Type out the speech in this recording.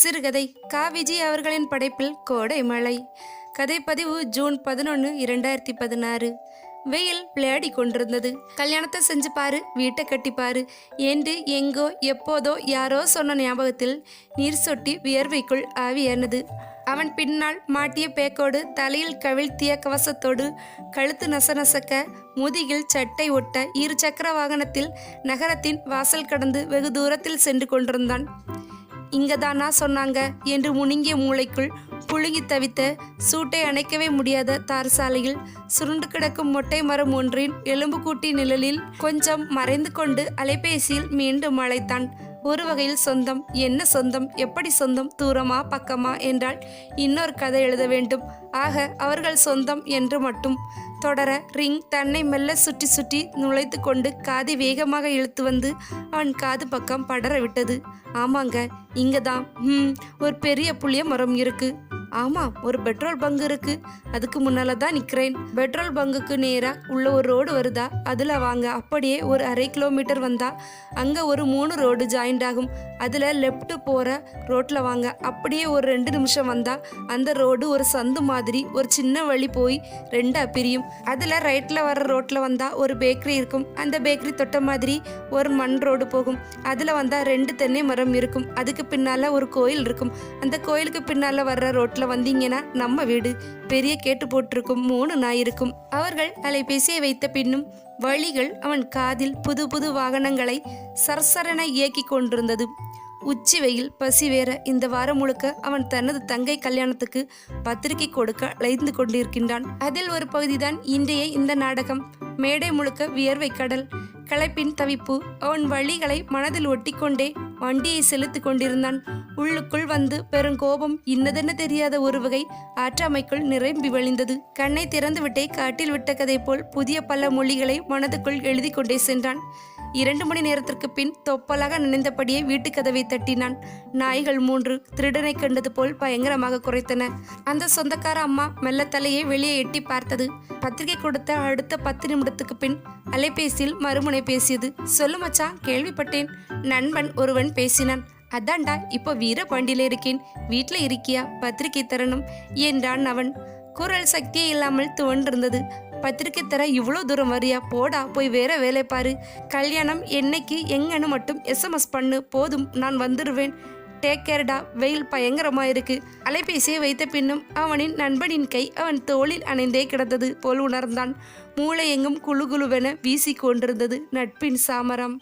சிறுகதை கா விஜய் அவர்களின் படைப்பில் கோடை மழை கதைப்பதிவு ஜூன் பதினொன்று இரண்டாயிரத்தி பதினாறு. வெயில் விளையாடி கொண்டிருந்தது. கல்யாணத்தை செஞ்சு பாரு வீட்டை கட்டிப்பாரு என்று எங்கோ எப்போதோ யாரோ சொன்ன ஞாபகத்தில் நீர் சொட்டி வியர்வைக்குள் ஆவியானது அவன் பின்னால் மாட்டிய பேக்கோடு தலையில் கவிழ்த்திய கவசத்தோடு கழுத்து நசநசக்க முதுகில் சட்டை ஒட்ட இரு சக்கர வாகனத்தில் நகரத்தின் வாசல் கடந்து வெகு தூரத்தில் சென்று கொண்டிருந்தான். இங்கதானா சொன்னாங்க என்று முணுங்கிய மூளைக்குள் புழுங்கி தவித்த சூட்டை அணைக்கவே முடியாத தார் சாலையில் சுருண்டு கிடக்கும் மொட்டை மரம் ஒன்றின் எலும்புக்கூட்டி நிழலில் கொஞ்சம் மறைந்து கொண்டு அலைபேசியில் மீண்டும் அழைத்தான். ஒரு வகையில் சொந்தம். என்ன சொந்தம்? எப்படி சொந்தம்? தூரமா? பக்கமா? என்றால் இன்னொரு கதை எழுத வேண்டும். ஆக அவர்கள் சொந்தம் என்று மட்டும். தொடர ரிங் தன்னை மெல்ல சுற்றி சுற்றி நுழைத்து கொண்டு காதை வேகமாக இழுத்து வந்து அவன் காது பக்கம் படர விட்டது. ஆமாங்க இங்கே தான் ம் ஒரு பெரிய புளிய மரம் இருக்கு. ஆமாம் ஒரு பெட்ரோல் பங்கு இருக்கு. அதுக்கு முன்னால தான் நிற்கிறேன் பெட்ரோல் பங்குக்கு நேராக உள்ள ஒரு ரோடு வருதா? அதில் வாங்க. அப்படியே ஒரு அரை கிலோமீட்டர் வந்தா அங்கே ஒரு மூணு ரோடு ஜாயிண்ட் ஆகும். அதில் லெஃப்ட்டு போகிற ரோட்டில் வாங்க. அப்படியே ஒரு ரெண்டு நிமிஷம் வந்தால் அந்த ரோடு ஒரு சந்து மாதிரி ஒரு சின்ன வழி போய் ரெண்டாக பிரியும். அதில் ரைட்டில் வர ரோட்டில் வந்தால் ஒரு பேக்கரி இருக்கும். அந்த பேக்கரி தொட்ட மாதிரி ஒரு மண் ரோடு போகும். அதில் வந்தால் ரெண்டு தென்னை மரம் இருக்கும். அதுக்கு பின்னால் ஒரு கோயில் இருக்கும். அந்த கோயிலுக்கு பின்னால் வர்ற ரோட்டில் வந்தீங்கன்னா நம்ம வீடு. பெரிய கேட்டு போட்டிருக்கும் மூணு நாய் இருக்கும். அவர்கள் அலைபேசியை வைத்த பின்னும் வழிகள் அவன் காதில் புது புது வாகனங்களை சரசரன இயக்கிக் கொண்டிருந்தது. உச்சி வெயில் பசி வேற. இந்த வாரம் முழுக்க அவன் தனது தங்கை கல்யாணத்துக்கு பத்திரிகை கொடுக்க அலைந்து கொண்டிருக்கின்றான். அதில் ஒரு பகுதிதான் இன்றைய இந்த நாடகம். மேடை முழுக்க வியர்வை கடல். களைப்பின் தவிப்பு அவன் வழிகளை மனதில் ஒட்டிக்கொண்டே வண்டியை செலுத்திக் கொண்டிருந்தான். உள்ளுக்குள் வந்து பெருங்கோபம் இன்னதென்ன தெரியாத ஒரு வகை ஆற்றாமைக்குள் நிரம்பி வழிந்தது. கண்ணை திறந்துவிட்டே காட்டில் விட்ட கதை போல் புதிய பல மொழிகளை மனதுக்குள் எழுதி கொண்டே சென்றான். இரண்டு மணி நேரத்திற்கு பின் தொப்பலாக நினைந்தபடியே வீட்டு கதவை தட்டினான். நாய்கள் மூன்று திருடனை கண்டது போல் பயங்கரமாக குறைத்தன. அந்த சொந்தக்கார அம்மா மெல்ல தலையை வெளியே எட்டி பார்த்தது. பத்திரிகை கொடுத்த அடுத்த பத்து நிமிடத்துக்கு பின் அலைபேசியில் மறுமுனை பேசியது? சொல்லு மச்சான் கேள்விப்பட்டேன். நண்பன் ஒருவன் பேசினான். அதான்டா இப்போ வீரபாண்டியில இருக்கேன். வீட்டில் இருக்கியா? பத்திரிகை தரணும் என்றான் அவன். குரல் சக்தியே இல்லாமல் துவண்டிருந்தது. பத்திரிக்கை தர இவ்வளோ தூரம் வரியா? போடா போய் வேற வேலை பாரு. கல்யாணம் என்னைக்கு எங்கன்னு மட்டும் எஸ்எம்எஸ் பண்ணு. போதும் நான் வந்துடுவேன் டேக் கேர்டா வெயில் பயங்கரமா இருக்கு அலைபேசியை வைத்த பின்னும் அவனின் நண்பனின் கை அவன் தோளில் அணைந்தே கிடந்தது போல் உணர்ந்தான். மூளை எங்கும் குழு குழுவென வீசிக் கொண்டிருந்தது நட்பின் சாமரம்.